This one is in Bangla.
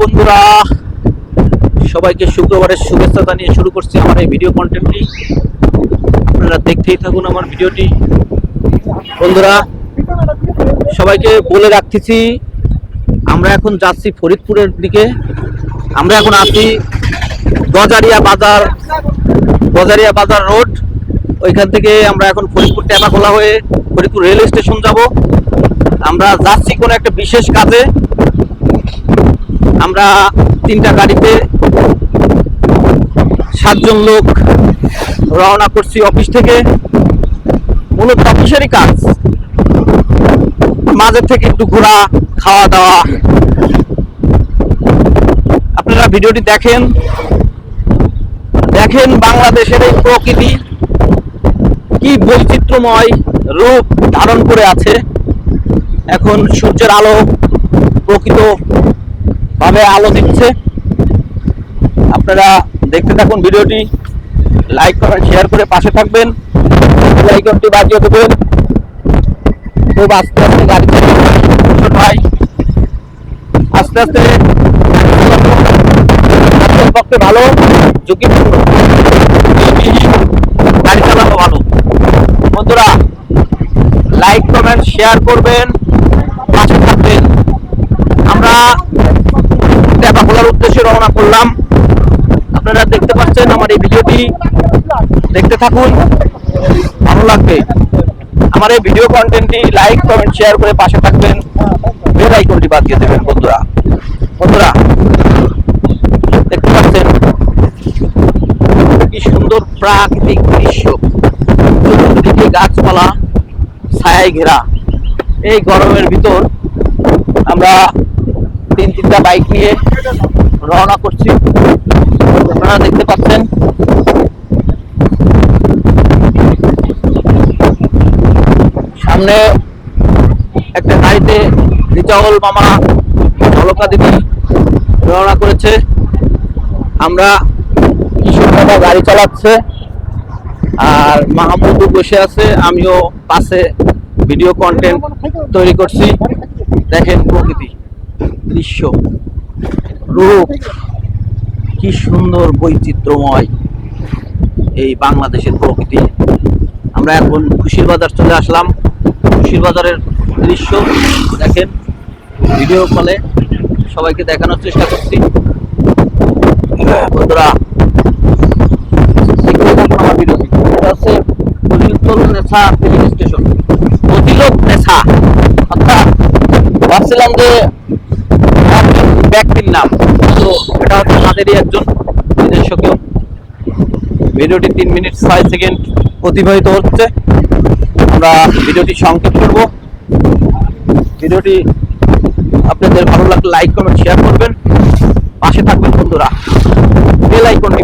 বন্ধুরা, সবাইকে শুক্রবারের শুভেচ্ছা জানিয়ে শুরু করছি আমার এই ভিডিও কন্টেন্টটি আপনারা দেখতেই থাকুন আমার ভিডিওটি বন্ধুরা, সবাইকে বলে রাখতেছি, আমরা এখন যাচ্ছি ফরিদপুরের দিকে। আমরা এখন আছি গজারিয়া বাজার গজারিয়া বাজার রোড। ওইখান থেকে আমরা এখন ফরিদপুর টেপাখোলা হয়ে ফরিদপুর রেল স্টেশন যাব। আমরা যাচ্ছি কোনো একটা বিশেষ কাজে। আমরা তিনটা গাড়িতে সাতজন লোক রওনা করছি অফিস থেকে। মূলত অফিসেরই কাজ। মাঝে থেকে একটু ঘোরা, খাওয়া দাওয়া। আপনারা ভিডিওটি দেখেন। দেখেন বাংলাদেশের এই প্রকৃতি, কি বৈচিত্র্যময় রূপ ধারণ করে আছে। এখন সূর্যের আলো প্রকৃত ভাবে আলো দিচ্ছে। আপনারা দেখতে থাকুন ভিডিওটি, লাইক করেন শেয়ার করে পাশে থাকবেন। লাইকনটি বাজিয়ে দেবেন। খুব আস্তে আস্তে গাড়ি ভাই। আস্তে আস্তে পক্ষে ভালো, ঝুঁকিপূর্ণ। গাড়ি চালানো ভালো। বন্ধুরা, লাইক, কমেন্ট শেয়ার করবেন, পাশে থাকবেন। আমরা উদ্দেশ্যে রওনা করলাম। আপনারা দেখতে পাচ্ছেন আমার এই ভিডিওটি। দেখতে থাকুন। ভালো লাগবে। আমার এই ভিডিও কন্টেন্টটি লাইক কমেন্ট শেয়ার করে পাশে থাকবেন। বেল আইকনটি বাজিয়ে দেবেন, বন্ধুরা। বন্ধুরা, দেখতে পাচ্ছেন? কি সুন্দর প্রাকৃতিক দৃশ্য। চতুর্দিকে গাছপালা, ছায়ায় ঘেরা। এই গরমের ভিতর আমরা তিন তিনটা বাইক নিয়ে রওনা করছি। আপনারা দেখতে পাচ্ছেন। সামনে একটা গাড়িতে রিজাউল মামা ঝলকা দিদি রওনা করেছে। আমরা দাদা গাড়ি চালাচ্ছে আর মাহমুদও বসে আছে, আমিও পাশে ভিডিও কন্টেন্ট তৈরি করছি। দেখেন প্রকৃতি, দৃশ্য। রূপ কি সুন্দর বৈচিত্র্যময় এই বাংলাদেশের প্রকৃতি। আমরা এখন খুশির বাজার চলে আসলাম। খুশির বাজারের দৃশ্য দেখেন ভিডিও কলে সবাইকে দেখানোর চেষ্টা করছি। বন্ধুরা স্টেশন নেশা। অর্থাৎ ভাবছিলাম যে ব্যক্তির নাম। তো এটা হচ্ছে তাদেরই একজন নিজস্ব কেউ। ভিডিওটি তিন মিনিট ছয় সেকেন্ড অতিবাহিত হচ্ছে। আমরা ভিডিওটি সংক্ষেপ করব। ভিডিওটি আপনাদের ভালো লাগলে লাইক কমেন্ট শেয়ার করবেন। পাশে থাকবেন বন্ধুরা। বেল আইকনটি